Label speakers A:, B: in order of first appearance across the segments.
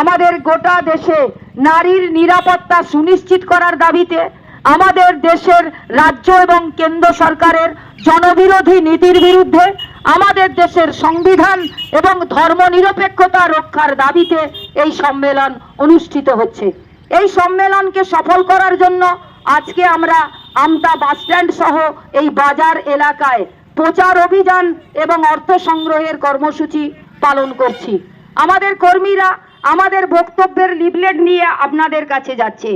A: আমাদের গোটা দেশে নারীর নিরাপত্তা সুনিশ্চিত করার দাবিতে আমাদের দেশের রাজ্য এবং কেন্দ্র সরকারের জনবিরোধী নীতির বিরুদ্ধে আমাদের দেশের সংবিধান এবং ধর্মনিরপেক্ষতা রক্ষার দাবিতে এই সম্মেলন অনুষ্ঠিত হচ্ছে। এই সম্মেলনকে সফল করার জন্য আজকে আমরা আমতা বাসস্ট্যান্ড সহ এই বাজার এলাকায় প্রচার অভিযান এবং অর্থ সংগ্রহের কর্মসূচি পালন করছি। আমাদের কর্মীরা আমাদের বক্তব্যের লিফলেট নিয়ে আপনাদের কাছে যাচ্ছে।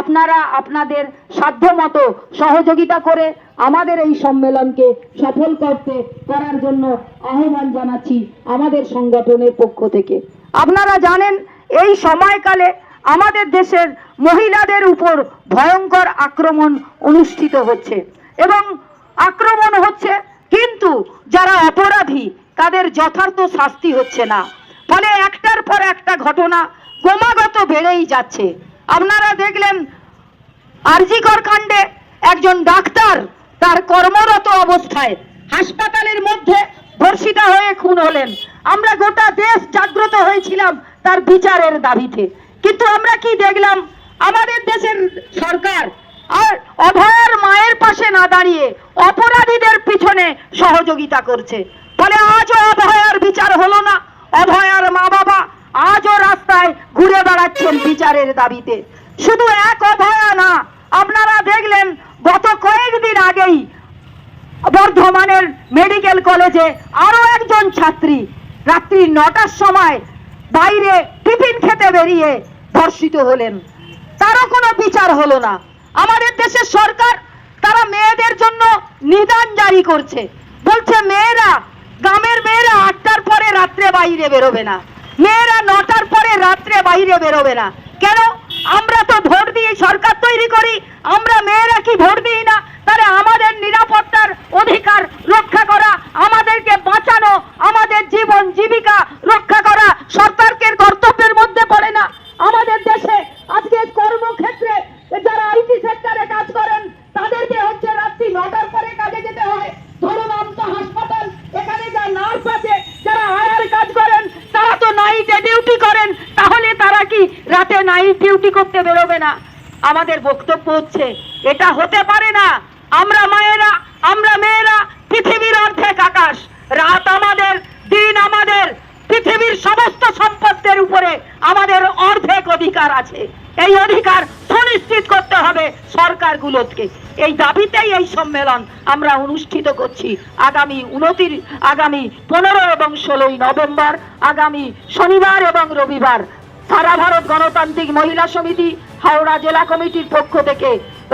A: আপনারা আপনাদের সাধ্যমতো সহযোগিতা করে আমাদের এই সম্মেলনকে সফল করতে, করার জন্য আহ্বান জানাচ্ছি আমাদের সংগঠনের পক্ষ থেকে। আপনারা জানেন, এই সময়কালে আমাদের দেশের মহিলাদের উপর ভয়ঙ্কর আক্রমণ অনুষ্ঠিত হচ্ছে। এবং আক্রমণ হচ্ছে কিন্তু যারা অপরাধী, তাদের যথার্থ শাস্তি হচ্ছে না। পর একটা ঘটনা ক্রমাগত বেড়েই যাচ্ছে। আপনারা দেখলেন আরজিকর কাণ্ডে একজন ডাক্তার তার কর্মরত অবস্থায় হাসপাতালের মধ্যে ধর্ষিতা হয়ে খুন হলেন। আমরা গোটা দেশ জাগ্রত হয়েছিলাম তার বিচারের দাবিতে। কিন্তু আমরা কি দেখলাম? আমাদের দেশের সরকার আর অভয়ার মায়ের পাশে না দাঁড়িয়ে অপরাধীদের পিছনে সহযোগিতা করছে। ফলে আজও অভয়ার বিচার হলো না। অভয়ার মা বাবা বিচারের দাবিতে। শুধু এক অভয়া না, আপনারা দেখলেন গত কয়েকদিন আগেই বর্ধমানের মেডিকেল কলেজে আরও একজন ছাত্রী রাত্রি নটার সময় বাইরে টিফিন খেতে বেরিয়ে ধর্ষিত হলেন। তারও কোনো বিচার হলো না। আমাদের দেশের সরকার তারা মেয়েদের জন্য নিদান জারি করছে। বলছে, মেয়েরা, গ্রামের মেয়েরা আটটার পরে রাত্রে বাইরে বেরোবে না। মেয়েরা নটার পরে রাত্রে বাইরে বেরোবে না। কেন? আমরা তো ভোট দিয়ে সরকার তৈরি করি, আমরা মেয়েরা কি ভোট দিই না? তাহলে আমাদের নিরাপত্তার অধিকার রক্ষা করা আমাদেরকে বাঁচানো আমাদের জীবন জীবিকা রক্ষা করা সরকারের কর্তব্যের মধ্যে পড়ে না আমাদের দেশে আজকে কর্মক্ষেত্রে যারা আইটি সেক্টরে কাজ করেন তাদেরকে হচ্ছে রাত্রি নটার পরে কাজে যেতে হয় ধরুন আমতা হাসপাতাল এখানে যা নার্স আছে যারা আয়ার কাজ করেন তারা তো নাইটে ডিউটি করেন তাহলে তারা কি রাতে নাইট ডিউটি করতে বেরোবে না। আমাদের বক্তব্য হচ্ছে, এটা হতে পারে না। আমরা মায়েরা, আমরা মেয়েরা, পৃথিবীর অর্ধেক আকাশ। রাত আমাদের, দিন আমাদের, পৃথিবীর সমস্ত সম্পদের উপরে আমাদের অর্ধেক অধিকার আছে। এই অধিকার সুনিশ্চিত করতে হবে সরকারগুলোকে। এই দাবিতেই এই সম্মেলন আমরা অনুষ্ঠিত করছি। আগামী উনতির, আগামী পনেরো এবং ষোলোই নভেম্বর, আগামী শনিবার এবং রবিবার সারা ভারত গণতান্ত্রিক মহিলা সমিতি হাওড়া জেলা কমিটির পক্ষ থেকে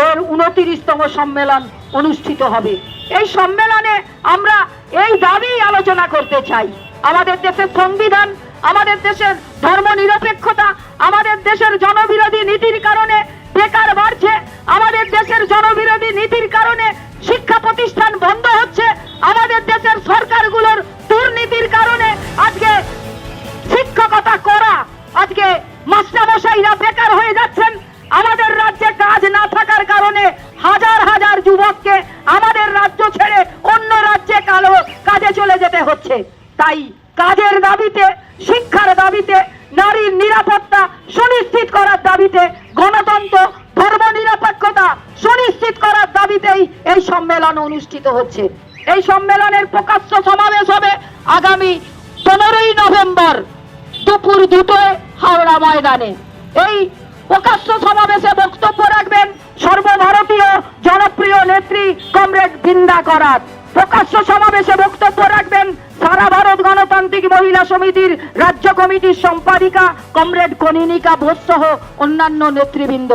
A: এর উনতিরিশতম সম্মেলন অনুষ্ঠিত হবে। এই সম্মেলনে আমরা এই দাবি আলোচনা করতে চাই। আমাদের দেশের সংবিধান, আমাদের দেশের ধর্ম নিরপেক্ষতা আমাদের দেশের জনবিরোধী নীতির কারণে বেকার বাড়ছে, আমাদের দেশের জনবিরোধী নীতির কারণে শিক্ষা মাস্টারমশাইরা বেকার হয়ে যাচ্ছেন। আমাদের রাজ্যে কাজ না থাকার কারণে হাজার হাজার যুবককে আমাদের রাজ্য ছেড়ে অন্য রাজ্যে কালো কাজে চলে যেতে হচ্ছে। তাই কাজের দাবিতে, শিক্ষার দাবিতে, নারীর নিরাপত্তা সুনিশ্চিত করার দাবিতে, গণতন্ত্র, ধর্ম নিরপেক্ষতা সুনিশ্চিত করার দাবিতেই এই সম্মেলন অনুষ্ঠিত হচ্ছে। এই সম্মেলনের প্রকাশ্য সমাবেশ হবে আগামী পনেরোই নভেম্বর দুপুর দুটোয়। হাওড়া ময়দানে। এই প্রকাশ্য সমাবেশে বক্তব্য রাখবেন সর্বভারতীয় জনপ্রিয় নেত্রী কমরেড বৃন্দা করাত। প্রকাশ্য সমাবেশে বক্তব্য রাখবেন সারা ভারত গণতান্ত্রিক মহিলা সমিতির রাজ্য কমিটির সম্পাদিকা কমরেড কনিনিকা বোস সহ অন্যান্য নেতৃবৃন্দ।